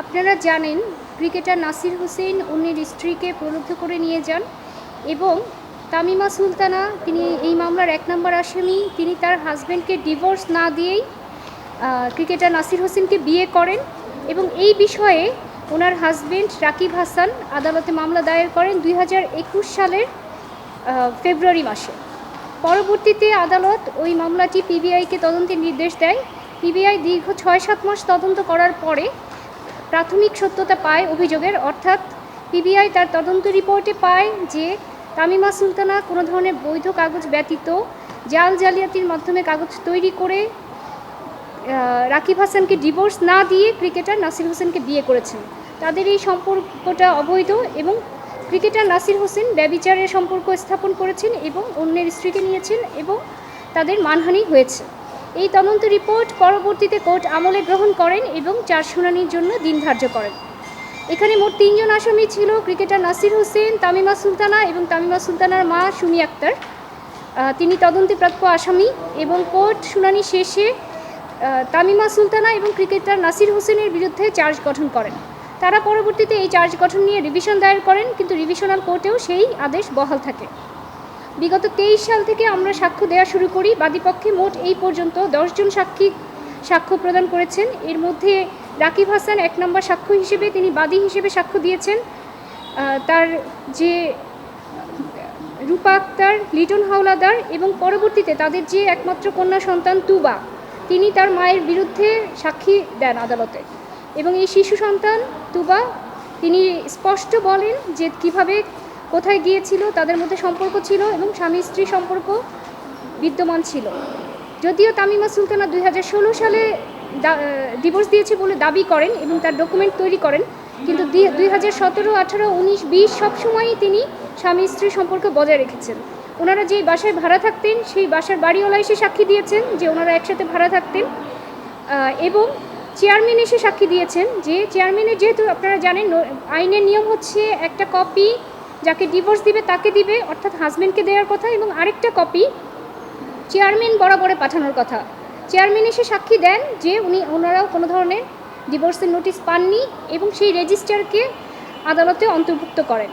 আপনারা জানেন, ক্রিকেটার নাসির হোসেন অন্যের স্ত্রীকে প্রলুব্ধ করে নিয়ে যান এবং তামিমা সুলতানা, তিনি এই মামলার এক নম্বর আসামি, তিনি তার হাজব্যান্ডকে ডিভোর্স না দিয়েই ক্রিকেটার নাসির হোসেনকে বিয়ে করেন এবং এই বিষয়ে ওনার হাজব্যান্ড রাকিব হাসান আদালতে মামলা দায়ের করেন দুই হাজার একুশ সালের ফেব্রুয়ারি মাসে। পরবর্তীতে আদালত ওই মামলাটি পিবিআইকে তদন্তের নির্দেশ দেয়। পিবিআই দীর্ঘ ছয় সাত মাস তদন্ত করার পরে প্রাথমিক সত্যতা পায় অভিযোগের, অর্থাৎ পিবিআই তার তদন্ত রিপোর্টে পায় যে তামিমা সুলতানা কোনো ধরনের বৈধ কাগজ ব্যতীত জাল জালিয়াতির মাধ্যমে কাগজ তৈরি করে রাকিব হাসানকে ডিভোর্স না দিয়ে ক্রিকেটার নাসির হোসেনকে বিয়ে করেছেন। তাদের এই সম্পর্কটা অবৈধ এবং ক্রিকেটার নাসির হোসেন ব্যবিচারের সম্পর্ক স্থাপন করেছেন এবং অন্যের স্ত্রীকে নিয়েছেন এবং তাদের মানহানি হয়েছে। এই তদন্ত রিপোর্ট পরবর্তীতে কোর্ট আমলে গ্রহণ করেন এবং চার শুনানির জন্য দিন ধার্য করেন। এখানে মোট তিনজন আসামি ছিল, ক্রিকেটার নাসির হোসেন, তামিমা সুলতানা এবং তামিমা সুলতানার মা সুমি আক্তার। তিনি তদন্তপ্রাপ্য আসামি এবং কোর্ট শুনানি শেষে তামিমা সুলতানা এবং ক্রিকেটার নাসির হোসেনের বিরুদ্ধে চার্জ গঠন করেন। তারা পরবর্তীতে এই চার্জ গঠন নিয়ে রিভিশন দায়ের করেন, কিন্তু রিভিশনাল কোর্টেও সেই আদেশ বহাল থাকে। বিগত তেইশ সাল থেকে আমরা সাক্ষ্য দেওয়া শুরু করি। বাদীপক্ষে মোট এই পর্যন্ত দশজন সাক্ষী সাক্ষ্য প্রদান করেছেন। এর মধ্যে রাকিব হাসান এক নম্বর সাক্ষ্য হিসেবে তিনি বাদী হিসেবে সাক্ষ্য দিয়েছেন। তার যে রূপা আক্তার, লিটন হাওলাদার এবং পরবর্তীতে তাদের যে একমাত্র কন্যা সন্তান তুবা, তিনি তার মায়ের বিরুদ্ধে সাক্ষী দেন আদালতে। এবং এই শিশু সন্তান তুবা, তিনি স্পষ্ট বলেন যে কীভাবে কোথায় গিয়েছিল, তাদের মধ্যে সম্পর্ক ছিল এবং স্বামী স্ত্রী সম্পর্ক বিদ্যমান ছিল। যদিও তামিমা সুলতানা দুই হাজার ষোলো সালে ডিভোর্স দিয়েছে বলে দাবি করেন এবং তার ডকুমেন্ট তৈরি করেন, কিন্তু দুই হাজার সতেরো, আঠারো, উনিশ, বিশ সবসময়ই তিনি স্বামী স্ত্রী সম্পর্ক বজায় রেখেছেন। ওনারা যেই বাসায় ভাড়া থাকতেন, সেই বাসার বাড়িওয়ালা এসে সাক্ষী দিয়েছেন যে ওনারা একসাথে ভাড়া থাকতেন। এবং চেয়ারম্যান এসে সাক্ষী দিয়েছেন যে, চেয়ারম্যানের যেহেতু আপনারা জানেন, আইনের নিয়ম হচ্ছে একটা কপি যাকে ডিভোর্স দিবে তাকে দিবে, অর্থাৎ হাজব্যান্ডকে দেওয়ার কথা এবং আরেকটা কপি চেয়ারম্যান বরাবরে পাঠানোর কথা। চেয়ারম্যান এসে সাক্ষী দেন যে উনি, ওনারাও কোনো ধরনের ডিভোর্সের নোটিশ পাননি এবং সেই রেজিস্টারকে আদালতে অন্তর্ভুক্ত করেন।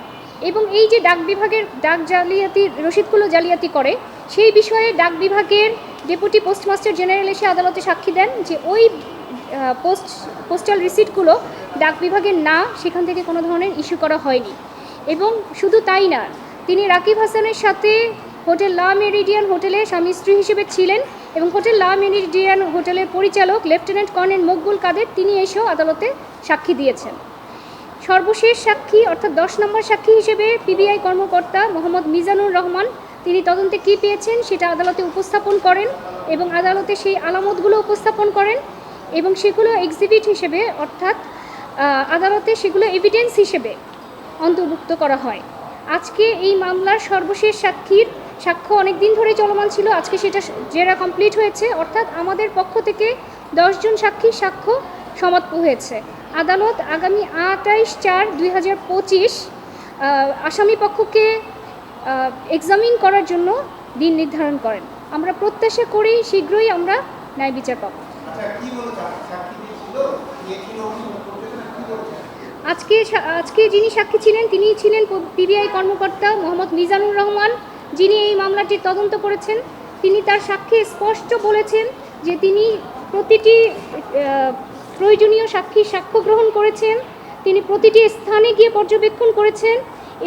এবং এই যে ডাক বিভাগের, ডাক জালিয়াতি রসিদগুলো জালিয়াতি করে, সেই বিষয়ে ডাক বিভাগের ডেপুটি পোস্টমাস্টার জেনারেল এসে আদালতে সাক্ষী দেন যে ওই পোস্ট পোস্টাল রিসিটগুলো ডাক বিভাগের না, সেখান থেকে কোনো ধরনের ইস্যু করা হয়নি। এবং শুধু তাই না, তিনি রাকিব হাসানের সাথে হোটেল লা মেরিডিয়ান হোটেলে স্বামী স্ত্রী হিসেবে ছিলেন এবং হোটেল লা মেরিডিয়ান হোটেলের পরিচালক লেফটেন্যান্ট কর্নেল মকবুল কাদের, তিনি এসেও আদালতে সাক্ষী দিয়েছেন। সর্বশেষ সাক্ষী অর্থাৎ দশ নম্বর সাক্ষী হিসেবে পিবিআই কর্মকর্তা মোহাম্মদ মিজানুর রহমান, তিনি তদন্তে কী পেয়েছেন সেটা আদালতে উপস্থাপন করেন এবং আদালতে সেই আলামতগুলো উপস্থাপন করেন এবং সেগুলো এক্সিবিট হিসেবে অর্থাৎ আদালতে সেগুলো এভিডেন্স হিসেবে অন্তর্ভুক্ত করা হয়। আজকে এই মামলার সর্বশেষ সাক্ষীর সাক্ষ্য অনেক দিন ধরে চলমান ছিল। আজকে সেটা জেরা কমপ্লিট হয়েছে। অর্থাৎ আমাদের পক্ষ থেকে দশজন সাক্ষীর সাক্ষ্য সমাপ্ত হয়েছে। আদালত আগামী আটাইশ চার দুই হাজার পঁচিশ আসামি পক্ষকে এক্সামিন করার জন্য দিন নির্ধারণ করেন। আমরা প্রত্যাশা করি শীঘ্রই আমরা ন্যায় বিচার পাবো। সাক্ষী আজকে আজকে যিনি সাক্ষী ছিলেন তিনি ছিলেন পিবিআই কর্মকর্তা মোহাম্মদ মিজানুর রহমান, যিনি এই মামলাটির তদন্ত করেছেন। তিনি তার সাক্ষী স্পষ্ট বলেছেন যে তিনি প্রতিটি প্রয়োজনীয় সাক্ষীর সাক্ষ্য গ্রহণ করেছেন, তিনি প্রতিটি স্থানে গিয়ে পর্যবেক্ষণ করেছেন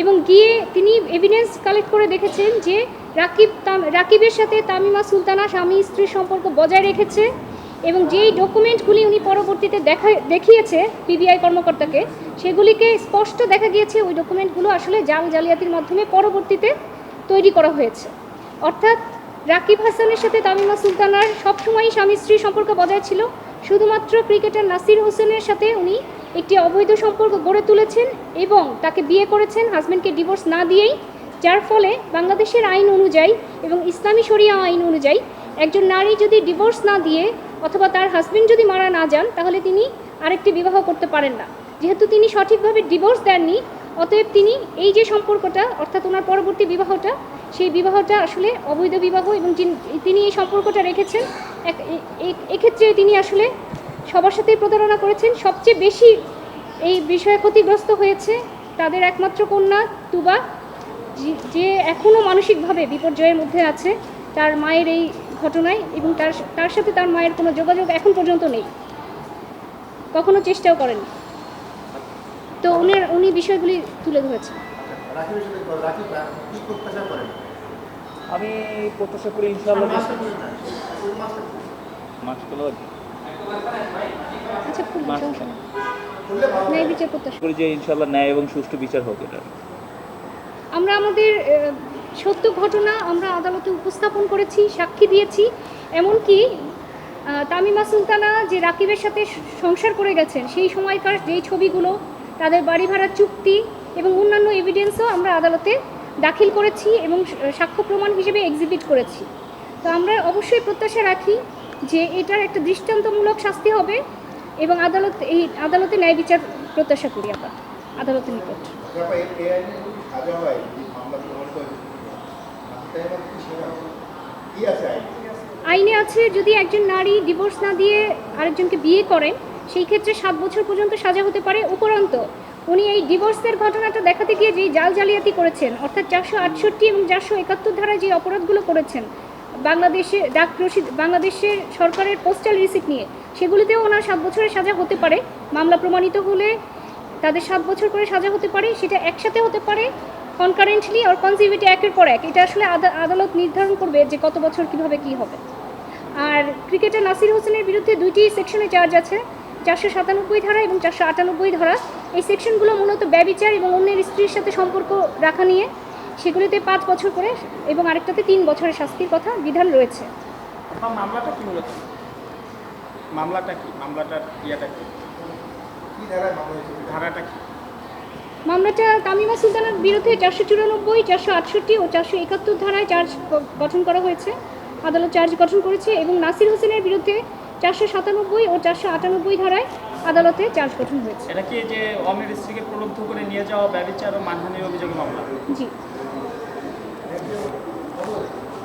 এবং গিয়ে তিনি এভিডেন্স কালেক্ট করে দেখেছেন যে রাকিব রাকিবের সাথে তামিমা সুলতানা স্বামী স্ত্রীর সম্পর্ক বজায় রেখেছে। এবং যেই ডকুমেন্টগুলি উনি পরবর্তীতে দেখা, দেখিয়েছে পিবিআই কর্মকর্তাকে, সেগুলিকে স্পষ্ট দেখা গিয়েছে ওই ডকুমেন্টগুলো আসলে জাল জালিয়াতির মাধ্যমে পরবর্তীতে তৈরি করা হয়েছে। অর্থাৎ রাকিব হাসানের সাথে তামিমা সুলতানার সবসময়ই স্বামী স্ত্রীর সম্পর্ক বজায় ছিল। শুধুমাত্র ক্রিকেটার নাসির হোসেনের সাথে উনি একটি অবৈধ সম্পর্ক গড়ে তুলেছেন এবং তাকে বিয়ে করেছেন হাজব্যান্ডকে ডিভোর্স না দিয়েই, যার ফলে বাংলাদেশের আইন অনুযায়ী এবং ইসলামী শরিয়া আইন অনুযায়ী একজন নারী যদি ডিভোর্স না দিয়ে অথবা তার হাজবেন্ড যদি মারা না যান, তাহলে তিনি আরেকটি বিবাহ করতে পারেন না। যেহেতু তিনি সঠিকভাবে ডিভোর্স দেননি, অতএব তিনি এই যে সম্পর্কটা, অর্থাৎ ওনার পরবর্তী বিবাহটা, সেই বিবাহটা আসলে অবৈধ বিবাহ এবং তিনি এই সম্পর্কটা রেখেছেন এক্ষেত্রে তিনি আসলে সবার সাথেই প্রতারণা করেছেন। সবচেয়ে বেশি এই বিষয়ে ক্ষতিগ্রস্ত হয়েছে তাদের একমাত্র কন্যা তুবা, যে এখনও মানসিকভাবে বিপর্যয়ের মধ্যে আছে। তার মায়ের এই ঘটনায় এবং তার তার সাথে তার মায়ের কোনো যোগাযোগ এখন পর্যন্ত নেই। কখনো চেষ্টাও করেন। তো উনি উনি বিষয়গুলি তুলে ধরেছেন। আমি প্রত্যাশা করি ইনশাআল্লাহ আচ্ছা করি যে ইনশাআল্লাহ ন্যায় এবং সুষ্ঠু বিচার হোক এটা। আমরা আমাদের সত্য ঘটনা আমরা আদালতে উপস্থাপন করেছি, সাক্ষী দিয়েছি। এমনকি তামিমা সুলতানা যে রাকিবের সাথে সংসার করে গেছেন, সেই সময়কার যেই ছবিগুলো, তাদের বাড়ি ভাড়ার চুক্তি এবং অন্যান্য এভিডেন্সও আমরা আদালতে দাখিল করেছি এবং সাক্ষ্য প্রমাণ হিসেবে এক্সিবিট করেছি। তো আমরা অবশ্যই প্রত্যাশা রাখি যে এটার একটা দৃষ্টান্তমূলক শাস্তি হবে এবং আদালত, এই আদালতে ন্যায় বিচার প্রত্যাশা করি আমরা, আদালতের নিকট। আইনে আছে যদি একজন নারী ডিভোর্স না দিয়ে আরেকজনকে বিয়ে করেন সেই ক্ষেত্রে সাত বছর পর্যন্ত সাজা হতে পারে উপরন্ত। উনি এই ডিভোর্সের ঘটনাটা দেখাতে গিয়ে যে জাল জালিয়াতি করেছেন, অর্থাৎ চারশো আটষট্টি এবং চারশো একাত্তর ধারায় যে অপরাধগুলো করেছেন, বাংলাদেশে ডাক রসিদ, বাংলাদেশের সরকারের পোস্টাল রিসিট নিয়ে, সেগুলিতেও ওনার সাত বছরের সাজা হতে পারে। মামলা প্রমাণিত হলে তাদের সাত বছর করে সাজা হতে পারে, সেটা একসাথে হতে পারে। কনকারেন্টলি আর কনজিভিটি একের পর এক এটা আসলে আদা- আদালত নির্ধারণ করবে যে কত বছর কীভাবে কি হবে। আর ক্রিকেটার নাসির হোসেনের বিরুদ্ধে দুইটি সেকশনে চার্জ আছে চারশো সাতানব্বই ধারা এবং চারশো আটানব্বই ধারা। এই সেকশনগুলো মূলত ব্যবিচার এবং অন্যের স্ত্রীর সাথে সম্পর্ক রাখা নিয়ে সেগুলিতে পাঁচ বছর করে এবং আরেকটাতে তিন বছরের শাস্তির কথা বিধান রয়েছে। মামলাটা কি মূলত? মামলাটা কি? মামলাটার ইয়েটা কি? কি ধারায় মামলা হয়েছে? ধারাটা কি? মামলাটা তামিমা সুলতানের বিরুদ্ধে চারশো চুরানব্বই চারশো আটষট্টি ও চারশো একাত্তর ধারায় চার্জ গঠন করা হয়েছে। আদালত চার্জ গঠন করেছে এবং নাসির হোসেনের বিরুদ্ধে চারশো সাতানব্বই ও চারশো আটানব্বই ধারায় আদালতে চার্জ গঠন হয়েছে। এটা কি যে অমির স্ত্রীকে প্রলুব্ধ করে নিয়ে যাওয়া ব্যবচার ও মানহানির অভিযোগ মামলা? জি।